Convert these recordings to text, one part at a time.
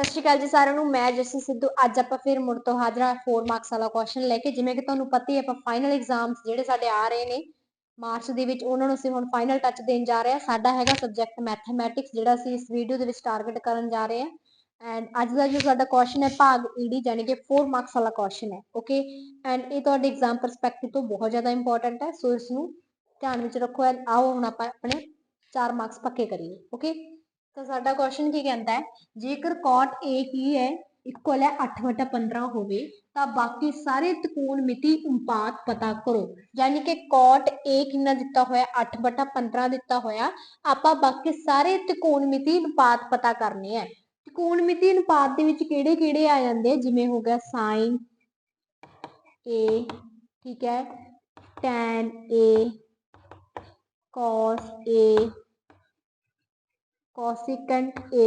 ਸਤਿ ਸ਼੍ਰੀ ਅਕਾਲ ਜੀ ਸਾਰਿਆਂ ਨੂੰ। ਮੈਂ ਜਸਨ ਸਿੱਧੂ। ਅੱਜ ਆਪਾਂ ਫਿਰ ਮੁੜ ਤੋਂ ਹਾਜ਼ਰ ਹਾਂ 4 ਮਾਰਕਸ ਵਾਲਾ ਕੁਐਸਚਨ ਲੈ ਕੇ। ਜਿਵੇਂ ਕਿ ਤੁਹਾਨੂੰ ਪਤਾ ਹੀ ਆਪਾਂ ਫਾਈਨਲ ਐਗਜ਼ਾਮਸ ਜਿਹੜੇ ਸਾਡੇ ਆ ਰਹੇ ਨੇ ਮਾਰਚ ਦੇ ਵਿੱਚ, ਉਹਨਾਂ ਨੂੰ ਅਸੀਂ ਹੁਣ ਫਾਈਨਲ ਟੱਚ ਦੇਣ ਜਾ ਰਹੇ ਹਾਂ। ਸਾਡਾ ਹੈਗਾ ਸਬਜੈਕਟ ਮੈਥਮੈਟਿਕਸ ਜਿਹੜਾ ਅਸੀਂ ਇਸ ਵੀਡੀਓ ਦੇ ਵਿੱਚ ਟਾਰਗੇਟ ਕਰਨ ਜਾ ਰਹੇ ਹਾਂ। ਐਂਡ ਅੱਜ ਦਾ ਜੋ ਸਾਡਾ ਕੁਐਸਚਨ ਹੈ, ਭਾਗ ਈਡੀ ਯਾਨੀ ਕਿ 4 ਮਾਰਕਸ ਵਾਲਾ ਕੁਐਸਚਨ ਹੈ। ਓਕੇ ਐਂਡ ਇਹ ਤੁਹਾਡੇ ਐਗਜ਼ਾਮ ਪਰਸਪੈਕਟਿਵ ਤੋਂ ਬਹੁਤ ਜ਼ਿਆਦਾ ਇੰਪੋਰਟੈਂਟ ਹੈ। ਸੋ ਇਸ ਨੂੰ ਧਿਆਨ ਵਿੱਚ ਰੱਖੋ। ਐਂਡ ਆਓ ਹੁਣ ਆਪਾਂ ਆਪਣੇ 4 ਮਾਰਕਸ ਪੱਕੇ ਕਰੀਏ। ਓਕੇ ਤਾਂ ਸਾਡਾ ਕੁਐਸਚਨ ਕੀ ਕਹਿੰਦਾ ਹੈ ਜੇਕਰ cot A ਕੀ ਹੈ ਇਕੁਅਲ ਹੈ 8/15 ਹੋਵੇ ਤਾਂ ਬਾਕੀ ਸਾਰੇ ਤ੍ਰਿਕੋਣਮਿਤੀ ਅਨੁਪਾਤ ਪਤਾ ਕਰੋ ਯਾਨੀ ਕਿ cot A ਕਿੰਨਾ ਦਿੱਤਾ ਹੋਇਆ 8/15 ਦਿੱਤਾ ਹੋਇਆ ਆਪਾਂ ਬਾਕੀ ਸਾਰੇ ਤ੍ਰਿਕੋਣਮਿਤੀ ਅਨੁਪਾਤ ਪਤਾ ਕਰਨੇ ਹੈ ਤ੍ਰਿਕੋਣਮਿਤੀ ਅਨੁਪਾਤ ਦੇ ਵਿੱਚ ਕਿਹੜੇ ਕਿਹੜੇ ਆ ਜਾਂਦੇ ਆ ਜਿਵੇਂ ਹੋ ਗਿਆ sin A ਠੀਕ ਹੈ tan A, cos A ਕੋਸਿਕੈਂਟ A,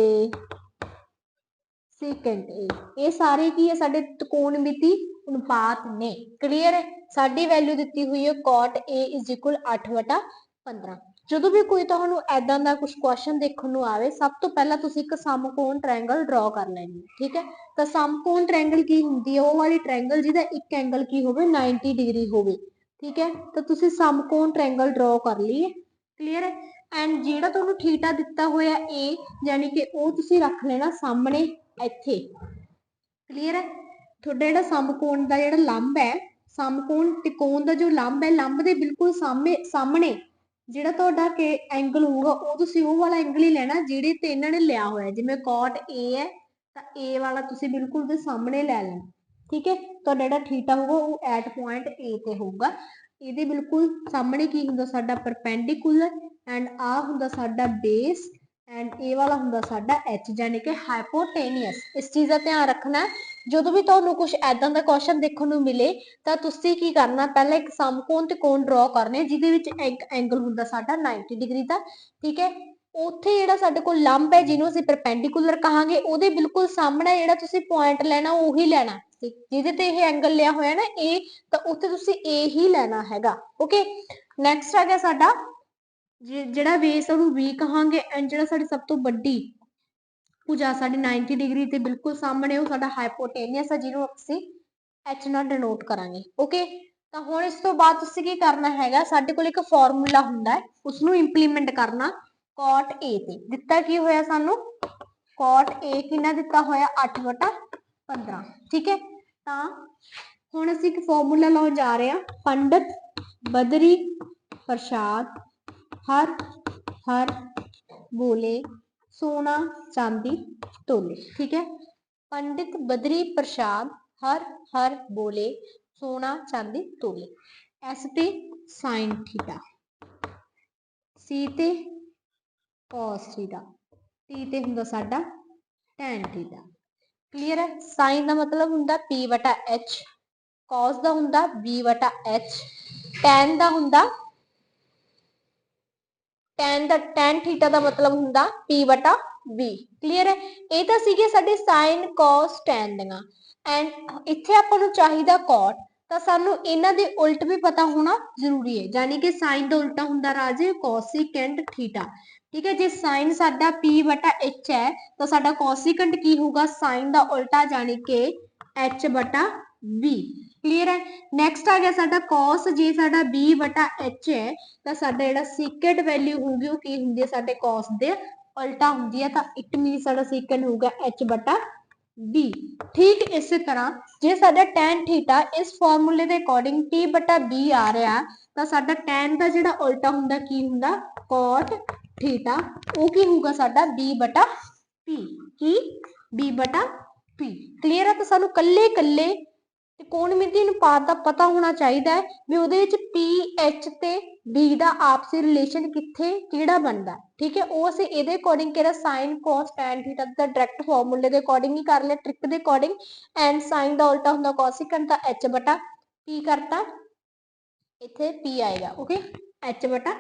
secant A. ਇਹ ਸਾਰੇ ਕੀ ਹੈ? ਸਾਡੇ ਤ੍ਰਿਕੋਣਮਿਤੀ ਅਨੁਪਾਤ ਨੇ। ਕਲੀਅਰ ਹੈ? ਸਾਡੀ ਵੈਲਿਊ ਦਿੱਤੀ ਹੋਈ ਹੈ cot A 8/15 ਜਦੋਂ ਵੀ ਕੋਈ ਤੁਹਾਨੂੰ ਐਦਾਂ ਦਾ ਕੁਝ ਕੁਐਸਚਨ ਦੇਖਣ ਨੂੰ ਆਵੇ, ਸਭ ਤੋਂ ਪਹਿਲਾਂ ਤੁਸੀਂ ਇੱਕ ਸਮਕੋਣ ਟ੍ਰਾਇੰਗਲ ਡਰਾ ਕਰ ਲੈਣੀ ਠੀਕ ਹੈ? ਤਾਂ ਸਮਕੋਣ ਟ੍ਰਾਇੰਗਲ ਕੀ ਹੁੰਦੀ ਹੈ? ਉਹ ਵਾਲੀ ਟ੍ਰਾਇੰਗਲ ਜਿਹਦਾ ਇੱਕ ਐਂਗਲ ਕੀ ਹੋਵੇ? 90 ਡਿਗਰੀ ਹੋਵੇ। ਠੀਕ ਹੈ? ਤਾਂ ਤੁਸੀਂ ਸਮਕੋਣ ਟ੍ਰਾਇੰਗਲ ਡਰਾ ਕਰ ਲਈਏ। ਕਲੀਅਰ ਹੈ ਐਂਡ ਜਿਹੜਾ ਤੁਹਾਨੂੰ ਥੀਟਾ ਦਿੱਤਾ ਹੋਇਆ A ਯਾਨੀ ਕਿ ਉਹ ਤੁਸੀਂ ਰੱਖ ਲੈਣਾ ਸਾਹਮਣੇ ਇੱਥੇ। ਕਲੀਅਰ ਹੈ ਤੁਹਾਡਾ ਜਿਹੜਾ ਸਮਕੋਣ ਦਾ ਜਿਹੜਾ ਲੰਬ ਹੈ, ਸਮਕੋਣ ਤਿਕੋਣ ਦਾ ਜੋ ਲੰਬ ਹੈ, ਲੰਬ ਦੇ ਬਿਲਕੁਲ ਸਾਹਮਣੇ ਜਿਹੜਾ ਤੁਹਾਡਾ ਕਿ ਐਂਗਲ ਹੋਊਗਾ, ਉਹ ਤੁਸੀਂ ਉਹ ਵਾਲਾ ਐਂਗਲ ਹੀ ਲੈਣਾ ਜਿਹੜੇ ਤੇ ਇਹਨਾਂ ਨੇ ਲਿਆ ਹੋਇਆ। ਜਿਵੇਂ cot A ਹੈ, ਤਾਂ A ਵਾਲਾ ਤੁਸੀਂ ਬਿਲਕੁਲ ਦੇ ਸਾਹਮਣੇ ਲੈ ਲੈਣਾ। ਠੀਕ ਹੈ? ਤੁਹਾਡਾ ਜਿਹੜਾ ਥੀਟਾ ਹੋਊਗਾ, ਉਹ ਐਟ ਪੁਆਇੰਟ A ਤੇ ਹੋਊਗਾ। ਇਹਦੇ ਬਿਲਕੁਲ ਸਾਹਮਣੇ ਕੀ ਹੁੰਦਾ, ਸਾਡਾ ਪਰਪੈਂਡੀਕੂਲਰ ਐਂਡ ਆ ਹੁੰਦਾ ਸਾਡਾ ਬੇਸ ਐਂਡ ਇਹ ਵਾਲਾ ਹੁੰਦਾ ਸਾਡਾ h ਯਾਨੀ ਕਿ ਹਾਈਪੋਟੇਨੀਅਸ ਇਸ ਚੀਜ਼ ਦਾ ਧਿਆਨ ਰੱਖਣਾ ਜਦੋਂ ਵੀ ਤੁਹਾਨੂੰ ਕੁਝ ਐਦਾਂ ਦਾ ਕੁਐਸਚਨ ਦੇਖਣ ਨੂੰ ਮਿਲੇ, ਤਾਂ ਤੁਸੀਂ ਕੀ ਕਰਨਾ, ਪਹਿਲਾਂ ਇੱਕ ਸਮਕੋਣ ਤੇ ਕੋਣ ਡਰਾ ਕਰਨੇ ਜਿਹਦੇ ਵਿੱਚ ਇੱਕ ਐਂਗਲ ਹੁੰਦਾ ਸਾਡਾ 90 ਡਿਗਰੀ ਦਾ, ਠੀਕ ਹੈ? ਉੱਥੇ ਜਿਹੜਾ ਸਾਡੇ ਕੋਲ ਲੰਬ ਹੈ, ਜਿਹਨੂੰ ਅਸੀਂ ਪਰਪੈਂਡੀਕੂਲਰ ਕਹਾਂਗੇ, ਉਹਦੇ ਬਿਲਕੁਲ ਸਾਹਮਣੇ ਜਿਹੜਾ ਤੁਸੀਂ ਪੁਆਇੰਟ ਲੈਣਾ, ਉਹੀ ਲੈਣਾ। ਠੀਕ, ਜਿਹਦੇ ਤੇ ਇਹ ਐਂਗਲ ਲਿਆ ਹੋਇਆ ਨਾ A ਤਾਂ ਉੱਥੇ ਤੁਸੀਂ A ਹੀ ਲੈਣਾ ਹੈਗਾ ਓਕੇ ਨੈਕਸਟ ਆ ਗਿਆ ਸਾਡਾ ਜਿਹੜਾ ਬੇਸ ਉਹਨੂੰ V ਕਹਾਂਗੇ ਐਂਡ ਜਿਹੜਾ ਸਾਡੀ ਸਭ ਤੋਂ ਵੱਡੀ ਭੁਜਾ ਸਾਡੀ 90 ਡਿਗਰੀ ਤੇ ਬਿਲਕੁਲ ਸਾਹਮਣੇ ਉਹ ਸਾਡਾ ਹਾਈਪੋਟੇਨੀਅਸ ਹੈ ਜਿਹਨੂੰ ਅਸੀਂ H ਨਾਲ ਡਿਨੋਟ ਕਰਾਂਗੇ ਓਕੇ ਤਾਂ ਹੁਣ ਇਸ ਤੋਂ ਬਾਅਦ ਤੁਸੀਂ ਕੀ ਕਰਨਾ ਹੈਗਾ ਸਾਡੇ ਕੋਲ ਇੱਕ ਫਾਰਮੂਲਾ ਹੁੰਦਾ ਹੈ ਉਸ ਨੂੰ ਇੰਪਲੀਮੈਂਟ ਕਰਨਾ cot A ਤੇ। ਦਿੱਤਾ ਕੀ ਹੋਇਆ ਸਾਨੂੰ? Cot A ਕਿੰਨਾ ਦਿੱਤਾ ਹੋਇਆ? 8/15 ਠੀਕ ਹੈ? ਤਾਂ ਹੁਣ ਅਸੀਂ ਇੱਕ ਫਾਰਮੂਲਾ ਲਾਉਣ ਜਾ ਰਹੇ ਹਾਂ। ਪੰਡਤ, ਬਦਰੀ, ਪ੍ਰਸਾਦ, ਹਰ ਹਰ, ਬੋਲੇ, ਸੋਨਾ, ਚਾਂਦੀ, ਤੋਲੇ, ਠੀਕ ਹੈ? ਪੰਡਿਤ, ਬਦਰੀ, ਪ੍ਰਸਾਦ, ਹਰ ਹਰ, ਬੋਲੇ, ਸੋਨਾ, ਚਾਂਦੀ, ਤੋਲੇ। ਐਸ ਤੇ sin ਥੀਟਾ ਸੀ ਤੇ cos ਥੀਟਾ ਟੀ ਤੇ ਹੁੰਦਾ ਸਾਡਾ tan ਥੀਟਾ ਕਲੀਅਰ ਹੈ? Sin ਦਾ ਮਤਲਬ ਹੁੰਦਾ p ਵਟਾ h, cos ਦਾ ਹੁੰਦਾ b ਵਟਾ h, tan ਦਾ ਹੁੰਦਾ tan ਦਾ, tan ਥੀਟਾ ਦਾ ਮਤਲਬ ਹੁੰਦਾ p ਵਟਾ v. ਕਲੀਅਰ ਹੈ? ਇਹ ਤਾਂ ਸੀਗੇ ਸਾਡੇ ਸਾਈਨ cos, tan ਦੀਆਂ। ਐਂਡ ਇੱਥੇ ਆਪਾਂ ਨੂੰ ਚਾਹੀਦਾ cot, ਤਾਂ ਸਾਨੂੰ ਇਹਨਾਂ ਦੇ ਉਲਟ ਵੀ ਪਤਾ ਹੋਣਾ ਜ਼ਰੂਰੀ ਹੈ। ਯਾਨੀ ਕਿ ਸਾਈਨ ਦਾ ਉਲਟਾ ਹੁੰਦਾ ਰਾਜੇ ਕੋਸਿਕੈਂਟ ਥੀਟਾ ਠੀਕ ਹੈ, ਜੇ sin ਸਾਡਾ p ਵਟਾ h ਹੈ, ਤਾਂ ਸਾਡਾ ਕੋਸਿਕੈਂਟ ਕੀ ਹੋਊਗਾ? sin ਦਾ ਉਲਟਾ ਯਾਨੀ ਕਿ h ਵਟਾ v ਕਲੀਅਰ ਹੈ? ਨੈਕਸਟ ਆ ਗਿਆ ਸਾਡਾ cos, ਜੇ ਸਾਡਾ b/h ਹੈ, ਤਾਂ ਸਾਡਾ ਜਿਹੜਾ ਸੀਕੈਂਟ ਵੈਲਿਊ ਹੋਊਗੀ, ਉਹ ਕੀ ਹੁੰਦੀ ਹੈ? ਸਾਡੇ cos ਦੇ ਉਲਟਾ ਹੁੰਦੀ ਹੈ, ਤਾਂ ਇਟ ਮੀਨ ਸਾਡਾ ਸੀਕੈਂਟ ਹੋਊਗਾ h ਬਟਾ b ਠੀਕ ਇਸੇ ਤਰ੍ਹਾਂ, ਜੇ ਸਾਡਾ tan ਥੀਟਾ ਇਸ ਫਾਰਮੂਲੇ ਦੇ ਅਕੋਰਡਿੰਗ t ਬਟਾ b ਆ ਰਿਹਾ, ਤਾਂ ਸਾਡਾ tan ਦਾ ਜਿਹੜਾ ਉਲਟਾ ਹੁੰਦਾ, ਕੀ ਹੁੰਦਾ? cot ਥੀਟਾ ਉਹ ਕੀ ਹੋਊਗਾ ਸਾਡਾ? B ਬਟਾ p ਕੀ? B ਬਟਾ p ਕਲੀਅਰ ਹੈ ਤਾਂ ਸਾਨੂੰ ਕੱਲੇ ਕੱਲੇ ਤਿਕੋਣਮਿਤੀ ਅਨੁਪਾਤ ਦਾ ਪਤਾ ਹੋਣਾ ਚਾਹੀਦਾ ਹੈ ਵੀ ਉਹਦੇ ਵਿੱਚ p, h ਤੇ b ਦਾ ਆਪਸੀ ਰਿਲੇਸ਼ਨ ਕਿੱਥੇ, ਕਿਹੜਾ ਬਣਦਾ? ਠੀਕ ਹੈ? ਉਹ ਅਸੀਂ ਇਹਦੇ ਅਕੋਰਡਿੰਗ ਕਿਹੜਾ? sin cos, tan ਥੀਟਾ ਦਾ ਡਾਇਰੈਕਟ ਫਾਰਮੂਲੇ ਦੇ ਅਕੋਰਡਿੰਗ ਹੀ ਕਰ ਲਿਆ ਟ੍ਰਿਕ ਦੇ ਅਕੋਰਡਿੰਗ ਐਂਡ sin ਦਾ ਉਲਟਾ ਹੁੰਦਾ ਕੋਸਿਕੈਂਟ ਦਾ h ਬਟਾ p ਕਰਤਾ। ਇੱਥੇ p ਆਏਗਾ ਓਕੇ h ਬਟਾ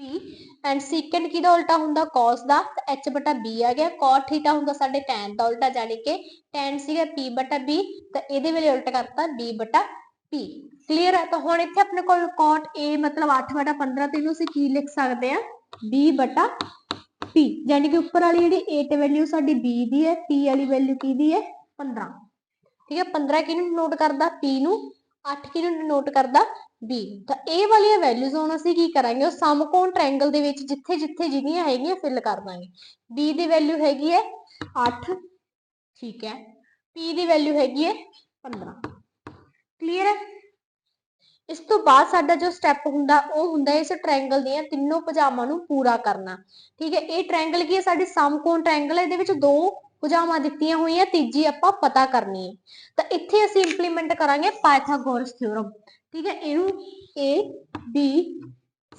p ਐਂਡ secant ਕਿਹਦਾ ਉਲਟਾ ਹੁੰਦਾ? cos ਦਾ। h ਬਟਾ b ਆ ਗਿਆ। cot ਥੀਟਾ ਹੁੰਦਾ ਸਾਡੇ tan ਦਾ ਉਲਟਾ ਜਾਨੀ ਕਿ tan ਸੀਗਾ p ਬਟਾ b ਤਾਂ ਇਹਦੇ ਵੇਲੇ ਉਲਟ ਕਰਤਾ b ਬਟਾ p ਕਲੀਅਰ ਹੈ? ਤਾਂ ਹੁਣ ਇੱਥੇ ਆਪਣੇ ਕੋਲ cot a ਮਤਲਬ 8 ਬਟਾ 15 ਤੇ ਇਹਨੂੰ ਅਸੀਂ ਕੀ ਲਿਖ ਸਕਦੇ ਆ b ਬਟਾ p ਯਾਨੀ ਕਿ ਉੱਪਰ ਵਾਲੀ ਜਿਹੜੀ 8 ਵੈਲਿਊ ਸਾਡੀ b ਦੀ ਹੈ, p ਵਾਲੀ ਵੈਲਿਊ ਕਿਹਦੀ ਹੈ? 15 ਠੀਕ ਹੈ? 15 ਕਿਹਨੂੰ ਨੋਟ ਕਰਦਾ? P ਨੂੰ। 8 ਕਿਹਨੂੰ ਨੋਟ ਕਰਦਾ? B. ਤਾਂ ਇਹ ਵਾਲੀਆਂ ਵੈਲਿਊਜ਼ ਹੁਣ ਅਸੀਂ ਕੀ ਕਰਾਂਗੇ? ਉਹ ਸਮਕੋਣ ਟ੍ਰਾਇੰਗਲ ਦੇ ਵਿੱਚ ਜਿੱਥੇ ਜਿੱਥੇ ਜਿਹੜੀਆਂ ਹੈਗੀਆਂ ਫਿਲ ਕਰ ਦਾਂਗੇ। B ਦੀ ਵੈਲਿਊ ਹੈਗੀ ਹੈ 8 ਠੀਕ ਹੈ। P ਦੀ ਵੈਲਿਊ ਹੈਗੀ ਹੈ 15 ਕਲੀਅਰ ਹੈ? ਇਸ ਤੋਂ ਬਾਅਦ ਸਾਡਾ ਜੋ ਸਟੈਪ ਹੁੰਦਾ, ਉਹ ਹੁੰਦਾ ਇਸ ਟ੍ਰਾਇੰਗਲ ਦੀਆਂ ਤਿੰਨੋਂ ਭੁਜਾਵਾਂ ਨੂੰ ਪੂਰਾ ਕਰਨਾ। ਠੀਕ ਹੈ, ਇਹ ਟ੍ਰਾਇੰਗਲ ਕੀ ਹੈ? ਸਾਡੀ ਸਮਕੋਣ ਟ੍ਰਾਇੰਗਲ ਹੈ। ਇਹਦੇ ਵਿੱਚ ਦੋ ਭੁਜਾਵਾਂ ਦਿੱਤੀਆਂ ਹੋਈਆਂ, ਤੀਜੀ ਆਪਾਂ ਪਤਾ ਕਰਨੀ ਹੈ। ਤਾਂ ਇੱਥੇ ਅਸੀਂ ਇੰਪਲੀਮੈਂਟ ਕਰਾਂਗੇ ਪਾਇਥਾਗੋਰਸ ਥਿਉਰਮ ਠੀਕ ਹੈ, ਇਹਨੂੰ A, B,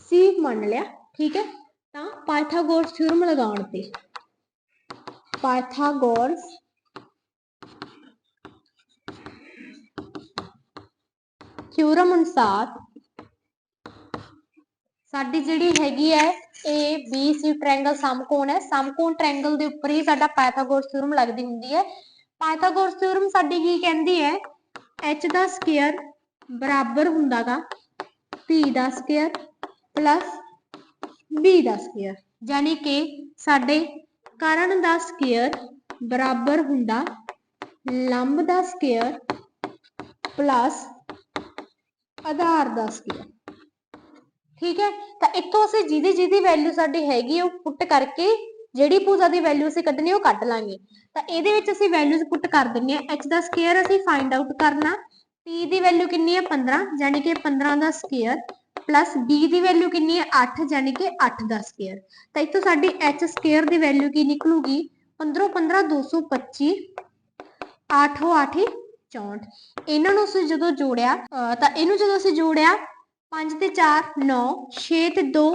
C ਮੰਨ ਲਿਆ, ਠੀਕ ਹੈ, ਤਾਂ ਪਾਇਥਾਗੋਰਸ ਥਿਉਰਮ ਲਗਾਉਣ ਤੇ। ਪਾਇਥਾਗੋਰਸ ਥਿਉਰਮ ਅਨੁਸਾਰ ਸਾਡੀ ਜਿਹੜੀ ਹੈਗੀ ਹੈ ਏ ਬੀ ਸੀ ਟ੍ਰਾਇੰਗਲ ਸਮਕੋਣ ਹੈ। ਸਮਕੋਣ ਟ੍ਰਾਇੰਗਲ ਦੇ ਉੱਪਰ ਹੀ ਸਾਡਾ ਪਾਇਥਾਗੋਰਸ ਥਿਉਰਮ ਲੱਗਦੀ ਹੁੰਦੀ ਹੈ। ਪਾਇਥਾਗੋਰਸ ਥਿਉਰਮ ਸਾਡੀ ਕੀ ਕਹਿੰਦੀ ਹੈ? H ਦਾ ਸਕੁਅਰ ਬਰਾਬਰ ਹੁੰਦਾਗਾ। p ਦਾ ਸਕੁਅਰ ਪਲੱਸ b ਦਾ ਸਕੁਅਰ। ਯਾਨੀ ਕਿ ਸਾਡੇ ਕਰਨ ਦਾ ਸਕੁਅਰ ਬਰਾਬਰ ਹੁੰਦਾ, ਲੰਬ ਦਾ ਸਕੁਅਰ ਪਲੱਸ ਆਧਾਰ ਦਾ ਸਕੁਅਰ। ਠੀਕ ਹੈ? ਤਾਂ ਇੱਥੋਂ ਅਸੀਂ ਜਿਹਦੀ ਜਿਹਦੀ ਵੈਲਿਊ ਸਾਡੀ ਹੈਗੀ ਹੈ ਉਹ ਪੁੱਟ ਕਰਕੇ ਜਿਹੜੀ ਪੂਜਾ ਦੀ ਵੈਲਿਊ ਅਸੀਂ ਕੱਢਣੀ ਉਹ ਕੱਢ ਲਾਂਗੇ। ਤਾਂ ਇਹਦੇ ਵਿੱਚ ਅਸੀਂ ਵੈਲਿਊਜ਼ ਪੁੱਟ ਕਰ ਦਿੰਨੇ ਆ। H ਦਾ ਸਕੁਅਰ ਅਸੀਂ ਫਾਈਂਡ ਆਊਟ ਕਰਨਾ p ਦੀ ਵੈਲਿਊ ਕਿੰਨੀ ਹੈ 15 ਯਾਨੀ ਕਿ 15 ਦਾ ਸਕੁਅਰ ਪਲੱਸ b ਦੀ ਵੈਲਿਊ ਕਿੰਨੀ ਹੈ 8 ਯਾਨੀ ਕਿ 8 ਦਾ ਸਕੁਅਰ ਤਾਂ ਇੱਥੋਂ ਸਾਡੀ h ਸਕੁਅਰ ਦੀ ਵੈਲਿਊ ਕੀ ਨਿਕਲੂਗੀ? 15 15 225 8 8 64 ਇਹਨਾਂ ਨੂੰ ਅਸੀਂ ਜਦੋਂ ਜੋੜਿਆ ਤਾਂ ਇਹਨੂੰ ਜਦੋਂ ਅਸੀਂ ਜੋੜਿਆ 5 ਤੇ 4 9 6 ਤੇ 2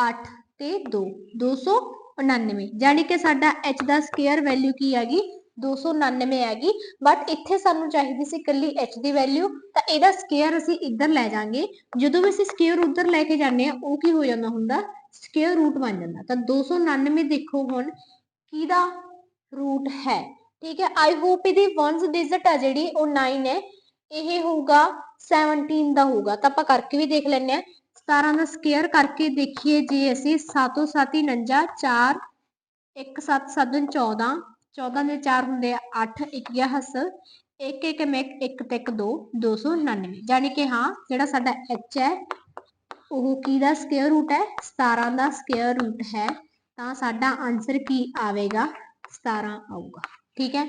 8 ਤੇ 2 299 ਯਾਨੀ ਕਿ ਸਾਡਾ h ਦਾ ਸਕੁਅਰ ਵੈਲਿਊ ਕੀ ਹੈਗੀ? 299 ਹੈਗੀ। ਬਟ ਇੱਥੇ ਸਾਨੂੰ ਚਾਹੀਦੀ ਸੀ ਇਕੱਲੀ h ਦੀ ਵੈਲਿਊ ਤਾਂ ਇਹਦਾ ਸਕੁਅਰ ਅਸੀਂ ਇੱਧਰ ਲੈ ਜਾਾਂਗੇ ਜਦੋਂ ਵੀ ਅਸੀਂ ਸਕੁਅਰ ਉੱਧਰ ਲੈ ਕੇ ਜਾਂਦੇ ਆ ਉਹ ਕੀ ਹੋ ਜਾਂਦਾ ਹੁੰਦਾ? ਸਕੁਅਰ ਰੂਟ ਬਣ ਜਾਂਦਾ। ਤਾਂ 299 ਦੇਖੋ ਹੁਣ, ਕਿਹਦਾ ਰੂਟ ਹੈ? ਠੀਕ ਹੈ ਆਈ ਹੋਪ ਇਹਦੀ ਵਨਸ ਡਿਜਿਟ ਆ ਜਿਹੜੀ, ਉਹ 9 ਹੈ। ਇਹ ਹੋਊਗਾ 17 ਦਾ ਹੋਊਗਾ। ਤਾਂ ਆਪਾਂ ਕਰਕੇ ਵੀ ਦੇਖ ਲੈਂਦੇ ਆ 17 ਦਾ ਸਕੁਅਰ ਕਰਕੇ ਦੇਖੀਏ ਜੇ ਅਸੀਂ 7 7 49 4 1 7 7 14 14 ਦੇ 4 ਹੁੰਦੇ ਆ 8 1 ਗਿਆ ਹੱਸ 1 1 ਮੈਂ 1 ਤੇ 1 2 299 ਯਾਨੀ ਕਿ ਹਾਂ, ਜਿਹੜਾ ਸਾਡਾ h ਹੈ, ਉਹ ਕੀ ਦਾ ਸਕੁਅਰ ਰੂਟ ਹੈ? 17 ਦਾ ਸਕੁਅਰ ਰੂਟ ਹੈ। ਤਾਂ ਸਾਡਾ ਆਨਸਰ ਕੀ ਆਵੇਗਾ? 17 ਆਊਗਾ। ਠੀਕ ਹੈ?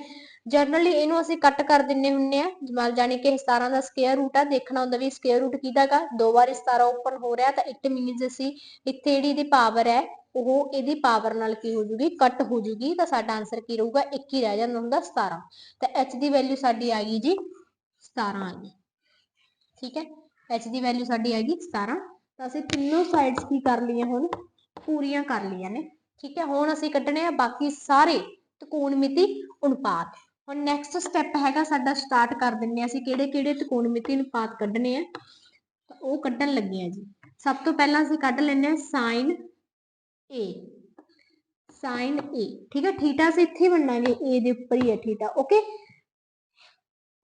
ਜਨਰਲੀ ਇਹਨੂੰ ਅਸੀਂ ਕੱਟ ਕਰ ਦਿੰਨੇ ਹੁੰਨੇ ਆ। ਜਮਾਲ ਜਾਨੀ ਕਿ 17 ਦਾ ਸਕੁਅਰ ਰੂਟ ਆ। ਦੇਖਣਾ ਹੁੰਦਾ ਵੀ ਸਕੁਅਰ ਰੂਟ ਕਿਹਦਾਗਾ ਦੋ ਵਾਰ 17 ਓਪਨ ਹੋ ਰਿਹਾ ਤਾਂ ਇਟ ਮੀਨਸ ਅਸੀਂ ਇੱਥੇ ਜਿਹੜੀ ਇਹਦੀ ਪਾਵਰ ਹੈ ਉਹ ਇਹਦੀ ਪਾਵਰ ਨਾਲ ਕੀ ਹੋ ਜੂਗੀ ਕੱਟ ਹੋ ਜੂਗੀ ਤਾਂ ਸਾਡਾ ਆਨਸਰ ਕੀ ਰਹੂਗਾ? 1 ਹੀ ਰਹਿ ਜਾਂਦਾ ਹੁੰਦਾ 17 ਤਾਂ h ਦੀ ਵੈਲਿਊ ਸਾਡੀ ਆ ਗਈ ਜੀ 17 ਆ ਗਈ। ਠੀਕ ਹੈ? H ਦੀ ਵੈਲਿਊ ਸਾਡੀ ਆ ਗਈ 17 ਤਾਂ ਅਸੀਂ ਤਿੰਨੋਂ ਸਾਈਡਸ ਕੀ ਕਰ ਲਈਆਂ ਹੁਣ? ਪੂਰੀਆਂ ਕਰ ਲਈਆਂ ਨੇ। ਠੀਕ ਹੈ? ਹੁਣ ਅਸੀਂ ਕੱਢਣੇ ਆ ਬਾਕੀ ਸਾਰੇ ਤਕੋਣਮਿਤੀ ਅਨੁਪਾਤ। ਹੁਣ ਨੈਕਸਟ ਸਟੈਪ ਹੈਗਾ ਸਾਡਾ ਸਟਾਰਟ ਕਰ ਦਿੰਨੇ ਆ ਅਸੀਂ ਕਿਹੜੇ ਕਿਹੜੇ ਤਕੋਣਮਿਤੀ ਅਨੁਪਾਤ ਕੱਢਣੇ ਆ। ਤਾਂ ਉਹ ਕੱਢਣ ਲੱਗੇ ਆ ਜੀ। ਸਭ ਤੋਂ ਪਹਿਲਾਂ ਅਸੀਂ ਕੱਢ ਲੈਂਦੇ ਆ sin a sin a ਠੀਕ ਹੈ ਥੀਟਾ ਅਸੀਂ ਇੱਥੇ ਬਣਾਂਗੇ a ਦੇ ਉੱਪਰ ਹੀ ਹੈ theta okay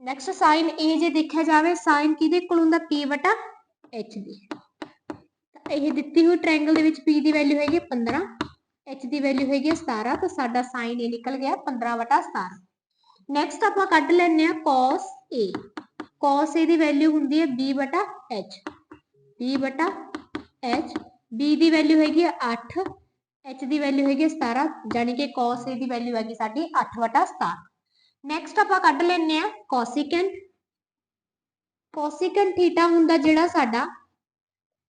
next sin a ਜੇ ਦੇਖਿਆ ਜਾਵੇ sin ਕਿਹਦੇ ਕੋਲ ਹੁੰਦਾ p ਵਟਾ h ਦੀ ਤਾਂ ਇਹ ਦਿੱਤੀ ਹੋਈ ਟ੍ਰਾਇੰਗਲ ਦੇ ਵਿੱਚ p ਦੀ ਵੈਲਿਊ ਹੈਗੀ ਹੈ 15 h ਦੀ ਵੈਲਿਊ ਹੈਗੀ ਹੈ 17 ਤਾਂ ਸਾਡਾ sin a ਨਿਕਲ ਗਿਆ 15 ਵਟਾ 17 ਨੈਕਸਟ ਆਪਾਂ ਕੱਢ ਲੈਂਦੇ ਆ cos a cos a ਦੀ ਵੈਲਿਊ ਹੁੰਦੀ ਹੈ b ਵਟਾ h b ਵਟਾ h b ਦੀ ਵੈਲਿਊ ਹੈਗੀ ਹੈ 8 h ਦੀ ਵੈਲਿਊ ਹੈਗੀ ਹੈ 17 ਯਾਨੀ ਕਿ cos a ਦੀ ਵੈਲਿਊ ਹੈਗੀ ਸਾਡੀ 8 ਵਟਾ 17 ਨੈਕਸਟ ਆਪਾਂ ਕੱਢ ਲੈਂਦੇ ਆ ਕੋਸਿਕੈਂਟ ਕੋਸਿਕੈਂਟ ਥੀਟਾ ਹੁੰਦਾ ਜਿਹੜਾ ਸਾਡਾ,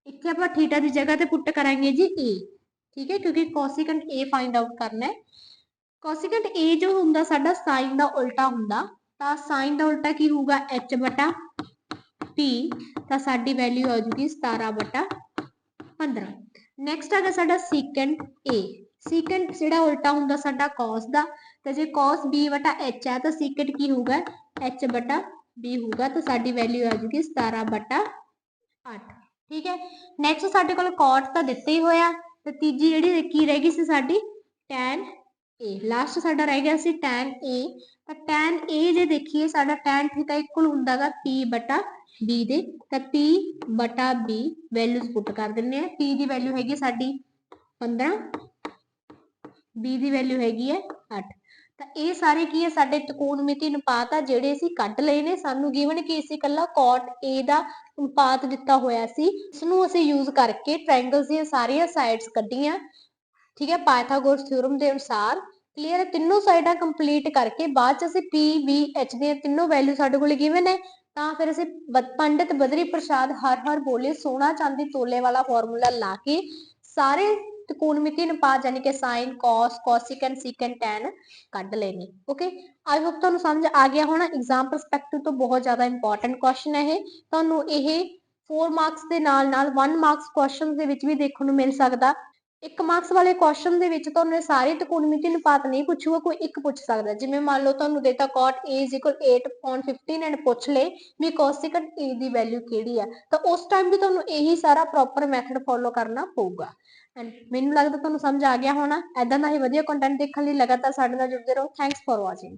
ਇੱਥੇ ਆਪਾਂ ਥੀਟਾ ਦੀ ਜਗ੍ਹਾ ਤੇ ਪੁੱਟ ਕਰਾਂਗੇ ਜੀ a, ਠੀਕ ਹੈ, ਕਿਉਂਕਿ ਕੋਸਿਕੈਂਟ a ਫਾਈਂਡ ਆਊਟ ਕਰਨਾ ਹੈ। ਕੋਸਿਕੈਂਟ a ਜੋ ਹੁੰਦਾ ਸਾਡਾ ਸਾਈਨ ਦਾ ਉਲਟਾ ਹੁੰਦਾ, ਤਾਂ ਸਾਈਨ ਦਾ ਉਲਟਾ ਕੀ ਹੋਊਗਾ h ਬਟਾ p, ਤਾਂ ਸਾਡੀ ਵੈਲਿਊ ਆ ਜੂਗੀ 17 ਬਟਾ 15 ਨੈਕਸਟ ਹੈਗਾ ਸਾਡਾ secant a secant ਜਿਹੜਾ ਉਲਟਾ ਹੁੰਦਾ ਸਾਡਾ cos ਦਾ, ਤਾਂ ਜੇ cos b ਬਟਾ h ਹੈ, ਤਾਂ secant ਕੀ ਹੋਊਗਾ? H ਬਟਾ b ਹੋਊਗਾ, ਤਾਂ ਸਾਡੀ ਵੈਲਿਊ ਆ ਜੂਗੀ 17 ਬਟਾ 8 ਠੀਕ ਹੈ? ਨੈਕਸਟ ਸਾਡੇ ਕੋਲ cot ਤਾਂ ਦਿੱਤੇ ਹੀ ਹੋਇਆ, ਤੇ ਤੀਜੀ ਜਿਹੜੀ ਕੀ ਰਹਿ ਗਈ ਸੀ ਸਾਡੀ? Tan a ਲਾਸਟ ਸਾਡਾ ਰਹਿ ਗਿਆ ਸੀ tan a ਤਾਂ tan a ਜੇ ਦੇਖੀਏ, ਸਾਡਾ tan ਥੀਟਾ ਇਕੁਅਲ ਹੁੰਦਾਗਾ p ਬਟਾ b ਦੇ। ਤਾਂ p ਬਟਾ b ਵੈਲਿਊਜ਼ ਪੁੱਟ ਕਰ ਦਿੰਨੇ ਆ। P ਦੀ ਵੈਲਿਊ ਹੈਗੀ ਸਾਡੀ 15 b ਦੀ ਵੈਲਿਊ ਹੈਗੀ ਹੈ 8 ਤਾਂ ਇਹ ਸਾਰੇ ਕੀ ਹੈ ਸਾਡੇ ਤ੍ਰਿਕੋਣਮਿਤੀ ਅਨੁਪਾਤ ਆ, ਜਿਹੜੇ ਅਸੀਂ ਕੱਢ ਲਏ ਨੇ। ਸਾਨੂੰ ਗਿਵਨ ਕੀ ਸੀ ਕੱਲਾ cot A ਦਾ ਅਨੁਪਾਤ ਦਿੱਤਾ ਹੋਇਆ ਸੀ। ਇਸ ਨੂੰ ਅਸੀਂ ਯੂਜ਼ ਕਰਕੇ ਟ੍ਰਾਇੰਗਲਸ ਦੀਆਂ ਸਾਰੀਆਂ ਸਾਈਡਸ ਕੱਢੀਆਂ। ਠੀਕ ਹੈ ਪਾਇਥਾਗੋਰਸ ਥਿਊਰਮ ਦੇ ਅਨੁਸਾਰ ਕਲੀਅਰ ਹੈ, ਤਿੰਨੋਂ ਸਾਈਡਾਂ ਕੰਪਲੀਟ ਕਰਕੇ ਬਾਅਦ ਚ ਅਸੀਂ P, V, H ਦੀਆਂ ਤਿੰਨੋਂ ਵੈਲਿਊ ਸਾਡੇ ਕੋਲ ਗਿਵਨ ਹੈ ਤਾਂ ਫਿਰ ਅਸੀਂ ਪੰਡਿਤ ਬਦਰੀ ਪ੍ਰਸਾਦ ਹਰ ਹਰ ਬੋਲੇ ਸੋਨਾ ਚਾਂਦੀ ਤੋਲੇ ਵਾਲਾ ਫਾਰਮੂਲਾ ਲਾ ਕੇ ਸਾਰੇ ਤ੍ਰਿਕੋਣਮਿਤੀ ਅਨੁਪਾਤ ਯਾਨੀ ਕਿ sin cos cosecant secant tan ਕੱਢ ਲਏ ਓਕੇ ਆਈ ਹੋਪ ਤੁਹਾਨੂੰ ਸਮਝ ਆ ਗਿਆ ਹੋਣਾ ਐਗਜ਼ਾਮ ਪਰਸਪੈਕਟਿਵ ਤੋਂ ਬਹੁਤ ਜ਼ਿਆਦਾ ਇੰਪੋਰਟੈਂਟ ਕੁਐਸਚਨ ਹੈ ਇਹ, ਤੁਹਾਨੂੰ ਇਹ 4 ਮਾਰਕਸ ਦੇ ਨਾਲ ਨਾਲ 1 ਮਾਰਕਸ ਕੁਐਸਚਨਸ ਦੇ ਵਿੱਚ ਵੀ ਦੇਖਣ ਨੂੰ ਮਿਲ ਸਕਦਾ। ਇੱਕ ਮਾਰਕਸ ਵਾਲੇ ਕੁਐਸਚਨ ਦੇ ਵਿੱਚ ਤੁਹਾਨੂੰ ਇਹ ਸਾਰੇ ਤ੍ਰਿਕੋਣਮਿਤੀ ਅਨੁਪਾਤ ਨਹੀਂ ਪੁੱਛੂਗਾ, ਕੋਈ ਇੱਕ ਪੁੱਛ ਸਕਦਾ। ਜਿਵੇਂ ਮੰਨ ਲਓ ਤੁਹਾਨੂੰ ਦੇਤਾ cot A 8.15 ਐਂਡ ਪੁੱਛ ਲਏ ਵੀ cosecant A ਦੀ ਵੈਲਿਊ ਕਿਹੜੀ ਆ, ਤਾਂ ਉਸ ਟਾਈਮ ਵੀ ਤੁਹਾਨੂੰ ਇਹੀ ਸਾਰਾ ਪ੍ਰੋਪਰ ਮੈਥਡ ਫੋਲੋ ਕਰਨਾ ਪਊਗਾ। ਐਂਡ ਮੈਨੂੰ ਲੱਗਦਾ ਤੁਹਾਨੂੰ ਸਮਝ ਆ ਗਿਆ ਹੋਣਾ। ਐਦਾਂ ਦਾ ਹੀ ਵਧੀਆ ਕੰਟੈਂਟ ਦੇਖਣ ਲਈ ਲਗਾਤਾਰ ਸਾਡੇ ਨਾਲ ਜੁੜਦੇ ਰਹੋ। Thanks for watching